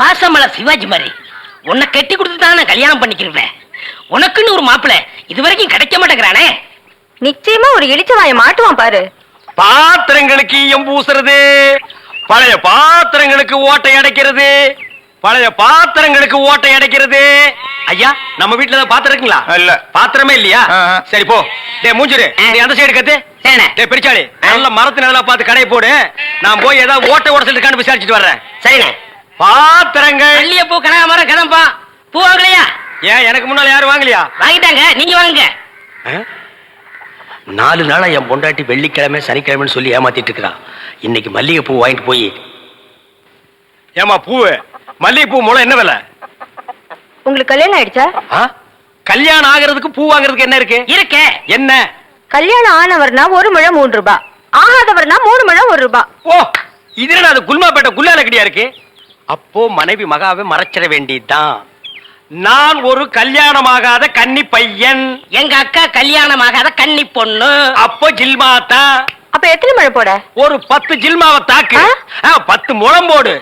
பாசமல சிவாஜி மாதிரி. உன்னை கட்டி கொடுத்து தான் நான் கல்யாணம் பண்ணிக்கிறேன் உனக்குன்னு ஒரு மாப்பிள்ளை இது வரைக்கும் கிடைக்க மாட்டேங்கிறானே. நிச்சயமா ஒரு இளிச்சவாய மாட்டுவான் பாரு. பாத்திரங்களுக்கு ஈயம் பூசுறது பழைய பாத்திரங்களுக்கு ஓட்டை அடைக்கிறது பழைய பாத்திரங்களுக்கு ஓட்டை அடைக்கிறது. ஐயா நம்ம வீட்டுல ஏதாவது பாத்திரம் இருக்குங்களா? இல்ல. பாத்திரமே இல்லையா. சரி போ. டேய் மூஞ்சிரு. நீ அந்த சைடு கத்து. டேய் பெரிச்சாளி நல்ல மரத்து நிழலா பார்த்து கடையை போடு. நான் போய் ஏதாவது ஓட்டை உடசல் இருக்கான்னு விசாரிச்சுட்டு வர்றேன். சரிண்ணே பாத்திரங்கள். மல்லிகைப்பூ கனகாமரம் கதம்பா. பூ வாங்கலையா? ஏன் எனக்கு முன்னால யாரும் வாங்கலையா? வாங்கிட்டாங்க நீங்க வாங்குங்க. நாலு நாளா என் பொண்டாட்டி வெள்ளிக்கிழமை சனிக்கிழமைன்னு சொல்லி ஏமாத்திட்டு இருக்கிறான் இன்னைக்கு மல்லிகை பூ வாங்கிட்டு போய். ஏமா பூவு? மல்லிகை பூ மூலம் என்ன விலை? உங்களுக்கு கல்யாணம் ஆயிடுச்சா? ஆ? கல்யாணம் ஆகிறதுக்கு பூ வாங்குறதுக்கு என்ன இருக்கு? இருக்கே. என்ன? கல்யாணம் ஆனவர்னா ஒரு முழம் மூன்று ரூபாய் ஆகாதவர்னா மூணு முழம் ஒரு ரூபாய் ஓ இது என்ன அது குல்மாப்பேட்டை குல்லால கடியா இருக்கு? அப்போ மனைவி மகாவை மறைச்சிட வேண்டியதுதான். நான் ஒரு கல்யாணமாகாத கன்னி பையன். எங்க அக்கா கல்யாணம் ஆகாத கன்னி பொண்ணு. அப்போ ஜில்மாத்தா அப்ப எத்தனை முழம் போட? ஒரு பத்து ஜில்மாவை தாக்கு. பத்து முழம் போடு.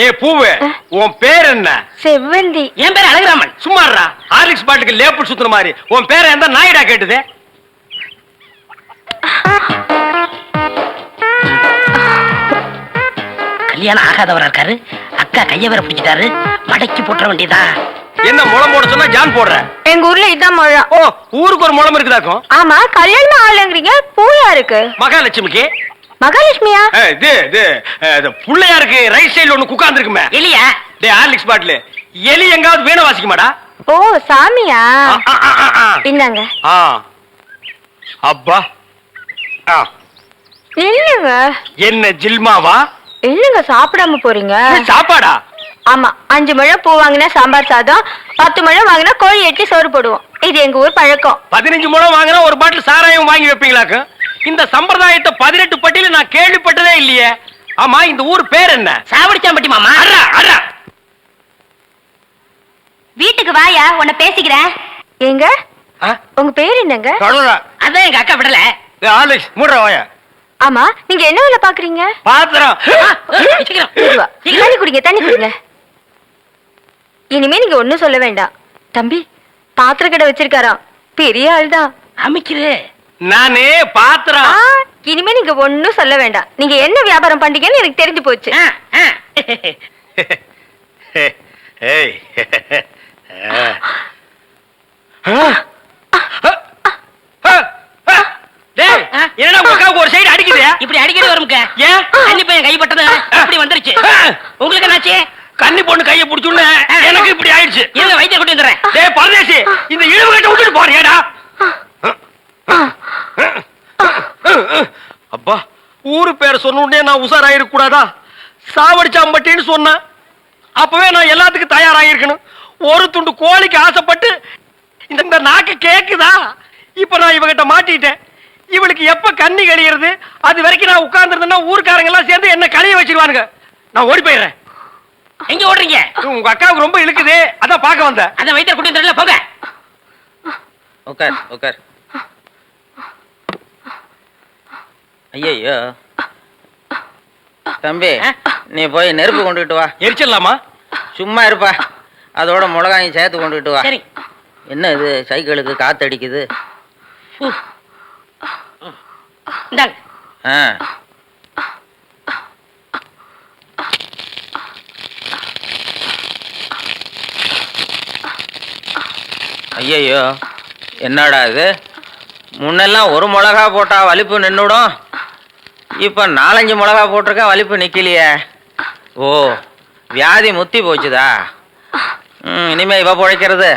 ஏ பூவு உன் பேர் என்ன? செவ்வந்தி. என் பேர் அழகுராமன். சும்மாறா ஹார்லிக்ஸ் பாட்டுக்கு லேபிள் சுத்துற மாதிரி. உன் பேரை எந்த நாயிடா கேட்டுது. கல்யாணம் ஆகாதவரா இருக்காரு. அக்கா கைய வேற பிடிச்சிட்டாரு. மடக்கி போட்டுற வேண்டியதா? என்ன முளம் போட சொன்னா ஜான் போடுற? எங்க ஊர்ல இதான் முழம் ஓ ஊருக்கு ஒரு முளம் இருக்குதாக்கும் ஆமா கல்யாணம் ஆகலங்கிறீங்க. பூயா இருக்கு. மகாலட்சுமிக்கு? மகாலட்சுமியா? இது இது புள்ளையாருக்கு ரைட் சைடுல ஒண்ணு குக்காந்து இருக்குமே எலியா? டே ஹார்லிக்ஸ் பாட்டில். எலி எங்காவது வீணை வாசிக்குமாடா? ஓ சாமியா. இந்தாங்க. ஆ. அப்பா. ஆ. இல்லங்க என்ன ஜில்மாவா? இல்லங்க சாப்பிடாம போறீங்க? சாப்பாடா? ஆமா அஞ்சு முழம் பூ வாங்கினா சாம்பார் சாதம் பத்து முழம் வாங்கினா கோழி எட்டி சோறு போடுவோம். இது எங்க ஊர் பழக்கம். பதினஞ்சு முழம் வாங்கினா ஒரு பாட்டில் சாராயம் வாங்கி வைப்பீங்களாக்கு? இந்த சம்பிரதாயத்தை பதினெட்டு பட்டியல நான் கேள்விப்பட்டதே இல்லையே. ஆமா இந்த ஊர் பேர் என்ன? சாவடிச்சாம்பட்டி மாமா. அடா அடா வீட்டுக்கு வாயா உன்னை பேசிக்கிறேன். எங்க ஆ, உங்க பேர் என்னங்க. அதான் எங்க அக்கா விடல. ஹார்லிக்ஸ் மூடுற வாய. ஆமா நீங்க என்ன வேலை பாக்குறீங்க பாத்திரம். தண்ணி குடிங்க தண்ணி குடிங்க. இனிமே நீங்க ஒண்ணும் சொல்ல வேண்டாம். தம்பி பாத்திர கடை வச்சிருக்காராம். பெரிய ஆள் தான் அமைக்கிறு. நானே பாத்திரம். இனிமே நீங்க ஒண்ணும் சொல்ல வேண்டாம். நீங்க என்ன வியாபாரம் பண்றீங்கன்னு எனக்கு தெரிஞ்சு போச்சு. ஏய் டேய் என்னடா உங்க அக்காவுக்கு ஒரு சைடு அடிக்குது? இப்படி அடிக்கடி வரும்க்க. ஏன் கன்னி பையன் கைப்பட்டது. இப்படி வந்துருச்சு. உங்களுக்கு என்னாச்சு? கன்னி பொண்ணு கைய புடிச்சுன்னு எனக்கு இப்படி ஆயிடுச்சு. இருங்க வைத்தியம் கொண்டு வந்துடுறேன். டேய் பரதேசி இந்த இழுவு கட்ட விட்டுட்டு போறியாடா அப்பா ஊரு பேர் சொன்ன உடனே நான் உஷாராயிருக்க கூடாதா சாவடிச்சாம்பட்டின்னு சொன்னேன். அப்பவே நான் எல்லாத்துக்கும் தயாராகிருக்கணும் ஒரு துண்டு கோழிக்கு ஆசைப்பட்டு இந்த நாக்கு கேக்குதா? இப்ப நான் இவகிட்ட மாட்டிட்டேன். இவளுக்கு எப்ப கண்ணி கழியிறது அது வரைக்கும் நான் உட்கார்ந்துருந்தேன்னா ஊர்க்காரங்க எல்லாம் சேர்ந்து என்ன கழிய வச்சிருவானுங்க. நான் ஓடி போயிடுறேன். எங்க ஓடுறீங்க? உங்க அக்காவுக்கு ரொம்ப இழுக்குது. அதான் பார்க்க வந்தேன். அத வைத்தியம் கொண்டு வந்துடல போங்க. உட்கார் உட்கார் ஐயையோ. தம்பி? நீ போய் நெருப்பு கொண்டுகிட்டு வா. எரிச்சிடலாமா? சும்மா இருப்பா. அதோட மிளகாயும் சேர்த்து கொண்டுகிட்டு வா. சரி. என்ன இது? சைக்கிளுக்கு காத்தடிக்குது. ஃபு. இந்தாங்க. ஆ. ஐயையோ என்னடா இது? முன்னெல்லாம் ஒரு மிளகா போட்டா வலிப்பு நின்றுடும் இப்போ நாலஞ்சு மிளகா போட்டிருக்கா வலிப்பு நிக்கலையே. ஓ வியாதி முத்தி போச்சுதா? ம் இனிமே இவ பிழைக்கிறது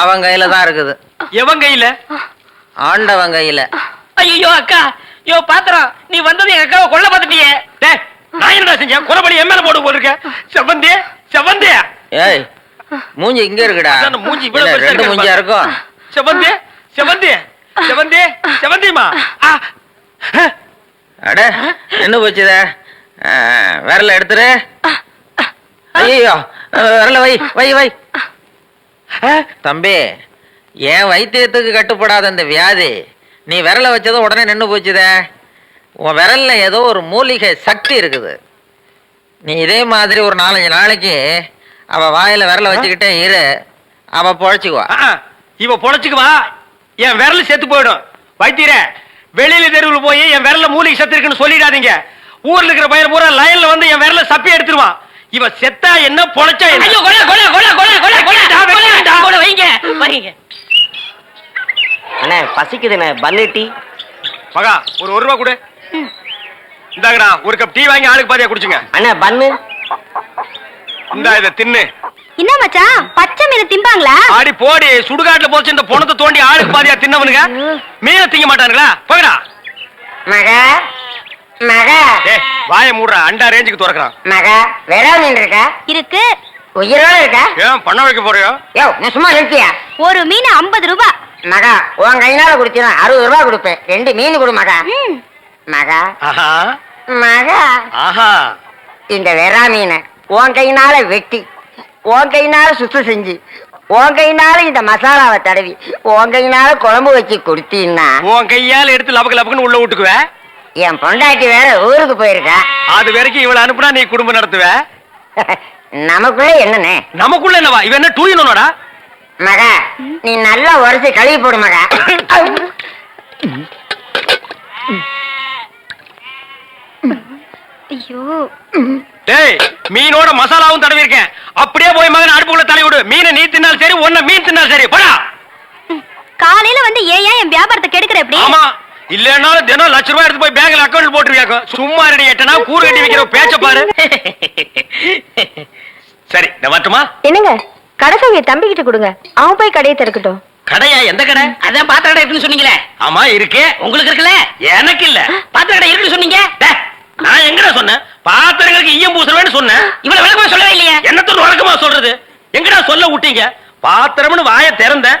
அவன் கையில தான் இருக்குது. எவன் கையில? ஆண்டவன் கையில. ஐயோ அக்கா. யோ பாத்திரம் நீ வந்தது எங்க அக்காவை கொல்ல பார்த்துட்டியே. டேய் நான் என்னடா செஞ்சேன்? குறபடி என் மேல போட்டு போட்டிருக்க? செவந்தே செவந்தே ஏய் மூஞ்சி இங்க இருக்குடா. அதான் மூஞ்சி இவ்வளவு பெருசா ரெண்டு இருக்கு மூஞ்சியா. இருக்கும்? செவந்தே செவந்தே செவந்தே செவந்திமா அட என்ன போச்சுத? விரல எடுத்துரு. ஐயோ விரல வை வை வை. தம்பி என் வைத்தியத்துக்கு கட்டுப்படாத இந்த வியாதி. நீ விரல வச்சதும் உடனே நின்று போச்சுதே உன் விரல்ல ஏதோ ஒரு மூலிகை சக்தி இருக்குது நீ இதே மாதிரி ஒரு நாலஞ்சு நாளைக்கு அவ வாயில விரல வச்சுக்கிட்டே இரு அவ பொழைச்சுக்குவா ஆ, இவ பொழைச்சுக்குவா என் விரல் செத்து போயிடும் வைத்தீர வெளியில தெருவில் போய் என் விரல்ல மூலிகை செத்து இருக்குன்னு சொல்லிடாதீங்க ஊர்ல இருக்கிற பையன் பூரா லைன்ல வந்து என் விரல சப்பி எடுத்துருவான் இவ செத்தா என்ன பொழைச்சா என்ன அண்ணே பசிக்குதுண்ணே. பன்னு டீ. மகா ஒரு ஒரு ரூபா கொடு இந்தாங்கடா ஒரு கப் டீ வாங்கி ஆளுக்கு பாதியா குடிச்சுங்க. அண்ணே பன்னு இந்தா இதை தின்னு. என்ன மச்சான் பச்சை மீன் திம்பாங்களா? ஆடி போடி சுடுகாட்டுல போச்சு இந்த பொணத்தை தோண்டி ஆளுக்கு பாதியா தின்னவனுங்க. மீனை திங்க மாட்டானுங்களா? போகடா மக மக. ஏ வாயை மூடுறா அண்டா ரேஞ்சுக்கு திறக்கிறான். மக வெறா மீன் இருக்கா? இருக்கு. உயிரோட இருக்கா? ஏன் பண்ண வைக்க போறியோ? யோ நான் சும்மா நிறுத்தியா? ஒரு மீன் ஐம்பது ரூபாய் மகா உன் கையினால குடிச்சினா அறுபது ரூபாய் கொடுப்பேன். ரெண்டு மீன் கொடு மகா. மகா. மகா. ஆஹா. இந்த வெறா மீனை உன் கையினால வெட்டி உன் கையினால சுத்தம் செஞ்சு உன் கையினால இந்த மசாலாவை தடவி உன் கையினால குழம்பு வச்சு கொடுத்தீன்னா உன் கையால எடுத்து லபக்கு லபக்குன்னு உள்ள விட்டுக்குவ என் பொண்டாட்டி வேற ஊருக்கு போயிருக்கா. அது வரைக்கும் இவளை அனுப்புனா நீ குடும்பம் நடத்துவ? நமக்குள்ள என்னண்ணே? நமக்குள்ள என்னவா? இவன் என்ன டூயினோடா மகா நீ நல்லா உரைச்சு கழுவி போடு மகா. ஐயோ. டேய் மீனோட மசாலாவும் தடவி இருக்கேன் அப்படியே போய் மகன் அடுப்புக்குள்ள தலை விடு மீனை நீ தின்னாலும் சரி ஒன்ன மீன் தின்னாலும் சரி. போடா. காலையில வந்து ஏன் ஏன் என் வியாபாரத்தை கெடுக்கிற எப்படி ஆமா இல்லன்னாலும் தினம் லட்ச ரூபாய் எடுத்து போய் பேங்க்ல அக்கௌண்ட் போட்டுருவியாக்கும் சும்மா ரெடி எட்டனா கூறு கட்டி வைக்கிற பேச்ச பாரு. சரி நான் வரட்டுமா? என்னங்க? கடைசவிய தம்பிக்கிட்ட கொடுங்க. அவன் போய் கடையை திறக்கட்டும். கடையா? எந்த கடை? அதான் பாத்திர கடை இருக்குன்னு சொன்னீங்களே. ஆமா இருக்கே. உங்களுக்கு இருக்குல்ல? எனக்கு இல்ல. பாத்திர கடை இருக்குன்னு சொன்னீங்க? நான் எங்கடா சொன்னேன்? பாத்திரங்களுக்கு ஈயம் பூசுறவேன்னு சொன்னேன். இவ்வளவு விளக்கமா சொல்லவே இல்லையே. என்னத்தோட வழக்கமா சொல்றது? எங்கடா சொல்ல விட்டீங்க? பாத்திரம்னு வாயை திறந்தேன்.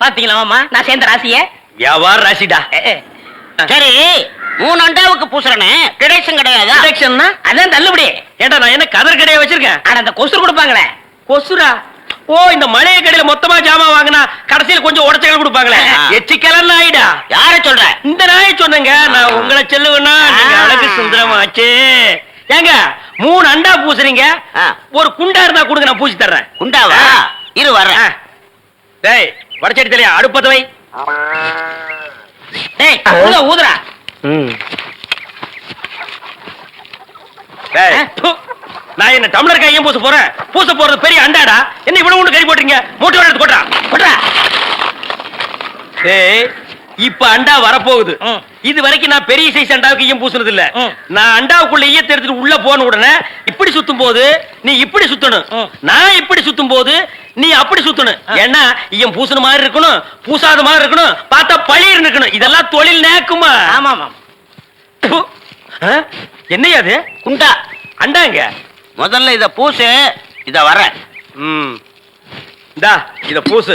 ஆஹா. ஆ. பாத்தீங்களா மாமா? நான் சேர்ந்த ராசிய? வியாபார ராசிடா. சரி மூணு அண்டாவுக்கு பூசுறனே. கிடைச்சும் கிடையாதா? அதான் தள்ளுபடி. ஏண்டா நான் என்ன கதர் கடையை வச்சிருக்கேன்? ஆனா அந்த கொசு கொடுப்பாங்களே. கொசுரா ஓ இந்த மளிகை கடையில மொத்தமா ஜாமான் வாங்கினா கடைசியில் கொஞ்சம் உடச்சல் கொடுப்பாங்களே. ஆ. எச்சிக்கலர் நாயிடா யார சொல்ற? இந்த நாயை சொன்னேங்க. நான் உங்களை செல்லுவேன்னா நீங்க. அழகு சுந்தரமாச்சு. ஏங்க மூணு அண்டா பூசுறீங்க. ஒரு குண்டா இருந்தா கொடுங்க நான் பூசி தர்றேன். குண்டாவா. இரு ஆ. வர்றேன் டேய் வடச்சடி தலையா அடுப்பத்த வை ப்பு. நான் என்ன டம்ளர் கையும் பூச போறேன்? பூச போறது பெரிய அண்டாடா? என்ன இவ்வளவு ஒண்ணு கறி போட்டுறீங்க மூட்டை எடுத்து போட்டா போட்றா டேய் இப்ப அண்டா வரப்போகுது. இது வரைக்கும் நான் பெரிய சைஸ் அண்டாவுக்கு ஈயம் பூசுனது இல்ல. நான் அண்டாவுக்குள்ள ஈயத்தை எடுத்துட்டு உள்ள போன உடனே இப்படி சுத்தும் போது நீ இப்படி சுத்தணும். நான் இப்படி சுத்தும் போது நீ அப்படி சுத்தணும். ஏன்னா ஈயம் பூசுன மாதிரி இருக்கணும் பூசாத மாதிரி இருக்கணும் பார்த்தா பழிர் இருக்கணும். இதெல்லாம் தொழில் நேக்குமா? ஆமா ஆமா? என்னய்யா அது? குண்டா. அண்டாங்க முதல்ல இத பூசு இத வர்றேன். ம். இந்தா இத பூசு.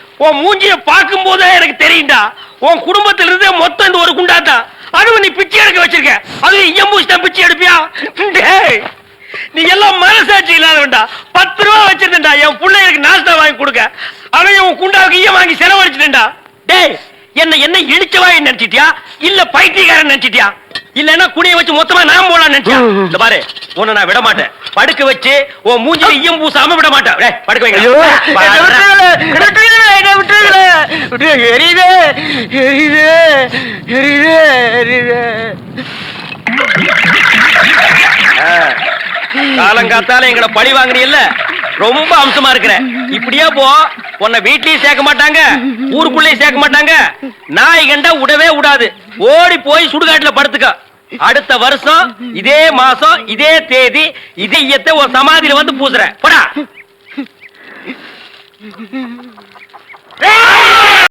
உன் மூஞ்சிய பார்க்கும் போதே எனக்கு தெரியும்டா. உன் குடும்பத்துல இருந்தே மொத்தம் இந்த ஒரு குண்டாத்தா? அது எம்பூசி பிச்சு எடுப்பியா? டேய், நீ எல்லாம் மனசாட்சி இல்லாதவன்டா. பத்து ரூபா வச்சிருந்தா என் பிள்ளைகளுக்கு நாஸ்தா வாங்கி கொடுக்க. அவன் உன் குண்டாவுக்கு ஈயம் வாங்கி செலவழிச்சிட்டா டேய் என்ன என்ன இடிச்சவாய் நினைச்சிட்டியா? இல்ல பைத்தியக்காரன் நினைச்சிட்டியா? இல்லன்னா குனிய வச்சு மொத்தமா நான் போலாம் நினைச்சியா இந்த பாரு. உன்னை நான் விட மாட்டேன் படுக்க வச்சு உன் மூஞ்சில ஈயம் பூசாம விட மாட்டேன் படுக்க வைங்க. காலங்காத்தால எங்களை பழி வாங்குறீல்ல ரொம்ப அம்சமா இருக்கிற. இப்படியே போ உன்னை வீட்லயும் சேர்க்க மாட்டாங்க ஊருக்குள்ளேயும் சேர்க்க மாட்டாங்க. நாய் கண்டா விடவே விடாது ஓடி போய் சுடுகாட்டுல படுத்துக்க. அடுத்த வருஷம் இதே மாசம் இதே தேதி இதே ஈயத்தை உன் சமாதியில வந்து பூசுறேன். போடா.